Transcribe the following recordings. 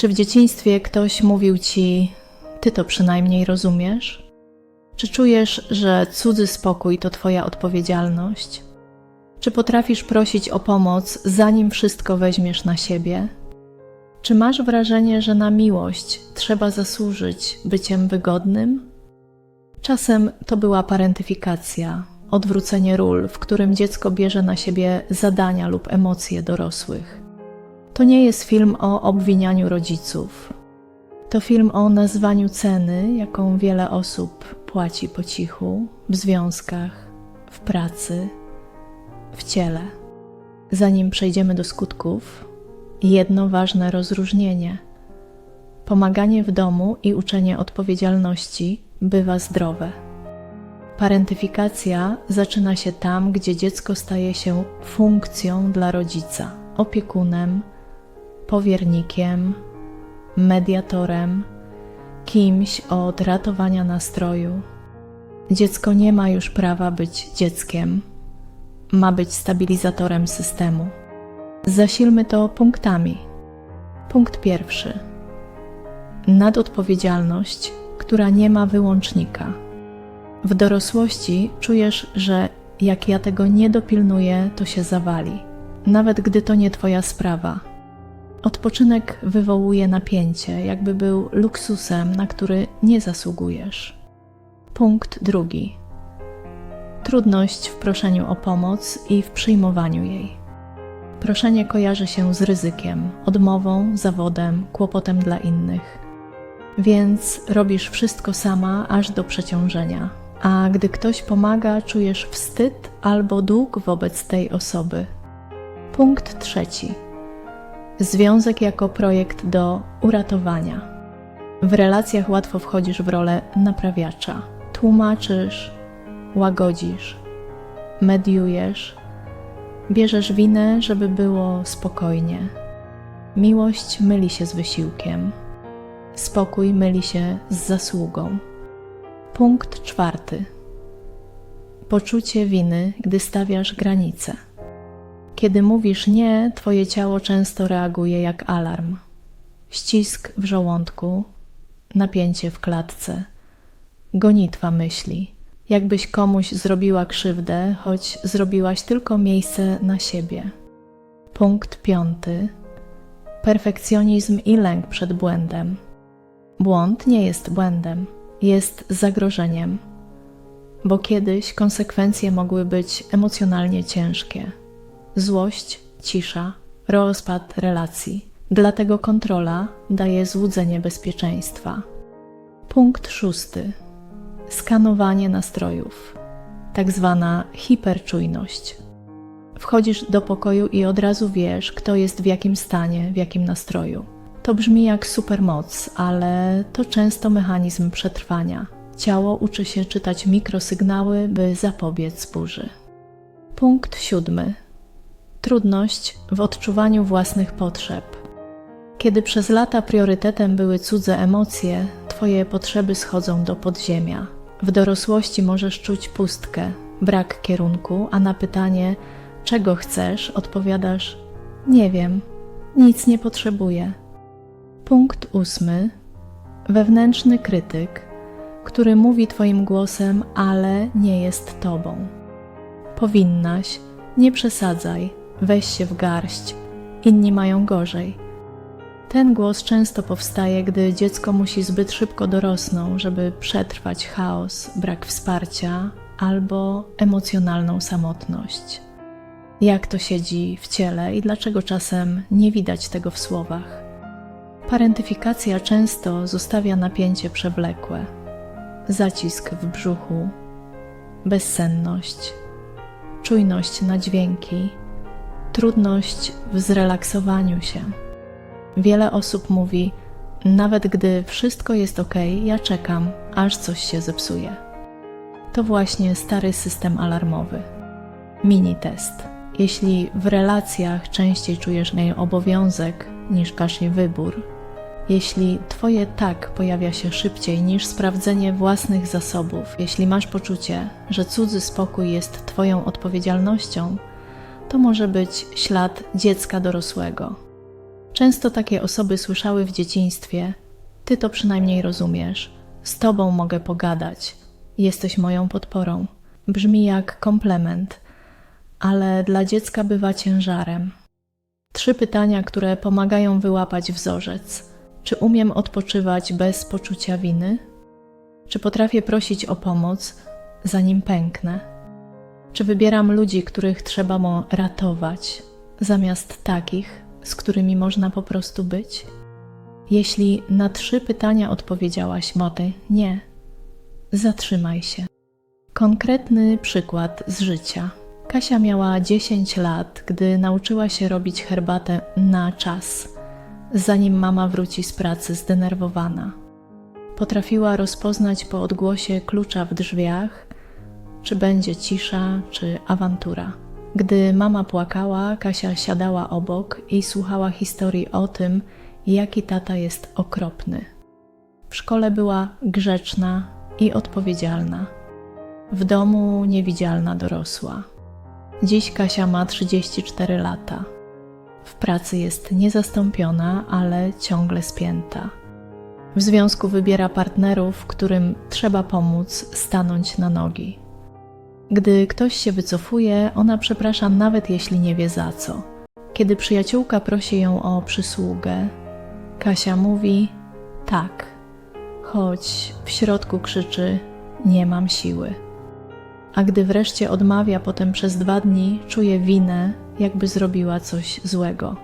Czy w dzieciństwie ktoś mówił ci, ty to przynajmniej rozumiesz? Czy czujesz, że cudzy spokój to twoja odpowiedzialność? Czy potrafisz prosić o pomoc, zanim wszystko weźmiesz na siebie? Czy masz wrażenie, że na miłość trzeba zasłużyć byciem wygodnym? Czasem to była parentyfikacja, odwrócenie ról, w którym dziecko bierze na siebie zadania lub emocje dorosłych. To nie jest film o obwinianiu rodziców. To film o nazwaniu ceny, jaką wiele osób płaci po cichu w związkach, w pracy, w ciele. Zanim przejdziemy do skutków, jedno ważne rozróżnienie. Pomaganie w domu i uczenie odpowiedzialności bywa zdrowe. Parentyfikacja zaczyna się tam, gdzie dziecko staje się funkcją dla rodzica, opiekunem, powiernikiem, mediatorem, kimś od ratowania nastroju. Dziecko nie ma już prawa być dzieckiem, ma być stabilizatorem systemu. Zasilmy to punktami. Punkt pierwszy. Nadodpowiedzialność, która nie ma wyłącznika. W dorosłości czujesz, że jak ja tego nie dopilnuję, to się zawali, nawet gdy to nie Twoja sprawa. Odpoczynek wywołuje napięcie, jakby był luksusem, na który nie zasługujesz. Punkt drugi. Trudność w proszeniu o pomoc i w przyjmowaniu jej. Proszenie kojarzy się z ryzykiem, odmową, zawodem, kłopotem dla innych. Więc robisz wszystko sama, aż do przeciążenia. A gdy ktoś pomaga, czujesz wstyd albo dług wobec tej osoby. Punkt trzeci. Związek jako projekt do uratowania. W relacjach łatwo wchodzisz w rolę naprawiacza. Tłumaczysz, łagodzisz, mediujesz, bierzesz winę, żeby było spokojnie. Miłość myli się z wysiłkiem, spokój myli się z zasługą. Punkt czwarty. Poczucie winy, gdy stawiasz granice. Kiedy mówisz nie, twoje ciało często reaguje jak alarm. Ścisk w żołądku, napięcie w klatce, gonitwa myśli, jakbyś komuś zrobiła krzywdę, choć zrobiłaś tylko miejsce na siebie. Punkt piąty. Perfekcjonizm i lęk przed błędem. Błąd nie jest błędem, jest zagrożeniem, bo kiedyś konsekwencje mogły być emocjonalnie ciężkie złość, cisza, rozpad relacji. Dlatego kontrola daje złudzenie bezpieczeństwa. Punkt szósty. Skanowanie nastrojów, tak zwana hiperczujność. Wchodzisz do pokoju i od razu wiesz, kto jest w jakim stanie, w jakim nastroju. To brzmi jak supermoc, ale to często mechanizm przetrwania. Ciało uczy się czytać mikrosygnały, by zapobiec burzy. Punkt siódmy trudność w odczuwaniu własnych potrzeb. Kiedy przez lata priorytetem były cudze emocje, Twoje potrzeby schodzą do podziemia. W dorosłości możesz czuć pustkę, brak kierunku, a na pytanie, czego chcesz, odpowiadasz: Nie wiem, nic nie potrzebuję. Punkt ósmy. Wewnętrzny krytyk, który mówi Twoim głosem, ale nie jest Tobą. Powinnaś, nie przesadzaj, weź się w garść, inni mają gorzej. Ten głos często powstaje, gdy dziecko musi zbyt szybko dorosnąć, żeby przetrwać chaos, brak wsparcia albo emocjonalną samotność. Jak to siedzi w ciele i dlaczego czasem nie widać tego w słowach? Parentyfikacja często zostawia napięcie przewlekłe, zacisk w brzuchu, bezsenność, czujność na dźwięki trudność w zrelaksowaniu się. Wiele osób mówi: Nawet gdy wszystko jest ok, ja czekam, aż coś się zepsuje. To właśnie stary system alarmowy. Mini test. Jeśli w relacjach częściej czujesz jej obowiązek niż kaśnie wybór, jeśli Twoje tak pojawia się szybciej niż sprawdzenie własnych zasobów, jeśli masz poczucie, że cudzy spokój jest Twoją odpowiedzialnością, to może być ślad dziecka dorosłego. Często takie osoby słyszały w dzieciństwie: Ty to przynajmniej rozumiesz, z tobą mogę pogadać, jesteś moją podporą. Brzmi jak komplement, ale dla dziecka bywa ciężarem. Trzy pytania, które pomagają wyłapać wzorzec. Czy umiem odpoczywać bez poczucia winy? Czy potrafię prosić o pomoc, zanim pęknę? Czy wybieram ludzi, których trzeba mu ratować, zamiast takich, z którymi można po prostu być? Jeśli na trzy pytania odpowiedziałaś mody nie, zatrzymaj się. Konkretny przykład z życia. Kasia miała 10 lat, gdy nauczyła się robić herbatę na czas, zanim mama wróci z pracy zdenerwowana. Potrafiła rozpoznać po odgłosie klucza w drzwiach, czy będzie cisza, czy awantura. Gdy mama płakała, Kasia siadała obok i słuchała historii o tym, jaki tata jest okropny. W szkole była grzeczna i odpowiedzialna. W domu niewidzialna dorosła. Dziś Kasia ma 34 lata. W pracy jest niezastąpiona, ale ciągle spięta. W związku wybiera partnerów, którym trzeba pomóc stanąć na nogi. Gdy ktoś się wycofuje, ona przeprasza nawet jeśli nie wie za co. Kiedy przyjaciółka prosi ją o przysługę, Kasia mówi tak, choć w środku krzyczy: Nie mam siły. A gdy wreszcie odmawia potem przez dwa dni, czuje winę, jakby zrobiła coś złego.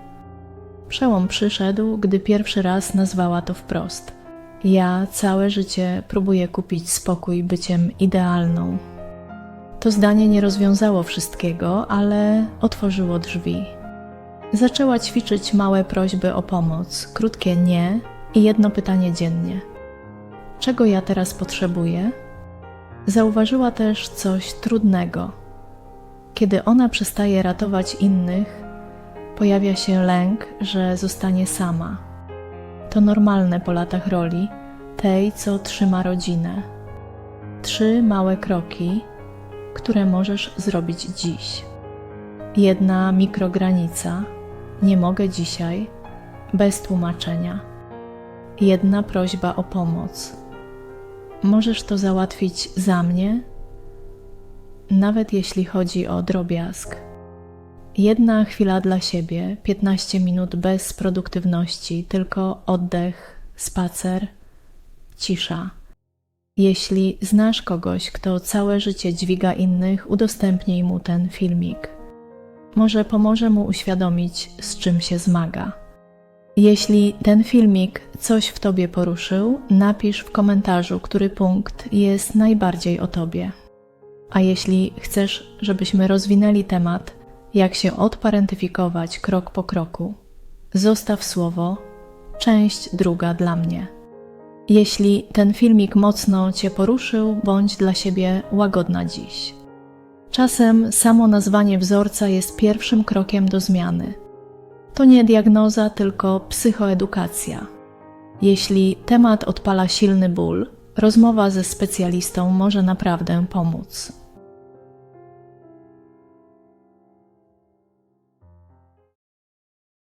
Przełom przyszedł, gdy pierwszy raz nazwała to wprost. Ja całe życie próbuję kupić spokój byciem idealną. To zdanie nie rozwiązało wszystkiego, ale otworzyło drzwi. Zaczęła ćwiczyć małe prośby o pomoc, krótkie nie i jedno pytanie dziennie. Czego ja teraz potrzebuję? Zauważyła też coś trudnego. Kiedy ona przestaje ratować innych, pojawia się lęk, że zostanie sama. To normalne po latach roli, tej, co trzyma rodzinę. Trzy małe kroki, które możesz zrobić dziś. Jedna mikrogranica, nie mogę dzisiaj, bez tłumaczenia. Jedna prośba o pomoc. Możesz to załatwić za mnie, nawet jeśli chodzi o drobiazg. Jedna chwila dla siebie, 15 minut bez produktywności, tylko oddech, spacer, cisza. Jeśli znasz kogoś, kto całe życie dźwiga innych, udostępnij mu ten filmik. Może pomoże mu uświadomić, z czym się zmaga. Jeśli ten filmik coś w tobie poruszył, napisz w komentarzu, który punkt jest najbardziej o tobie. A jeśli chcesz, żebyśmy rozwinęli temat, jak się odparentyfikować krok po kroku, zostaw słowo część druga dla mnie. Jeśli ten filmik mocno Cię poruszył, bądź dla siebie łagodna dziś. Czasem samo nazwanie wzorca jest pierwszym krokiem do zmiany. To nie diagnoza, tylko psychoedukacja. Jeśli temat odpala silny ból, rozmowa ze specjalistą może naprawdę pomóc.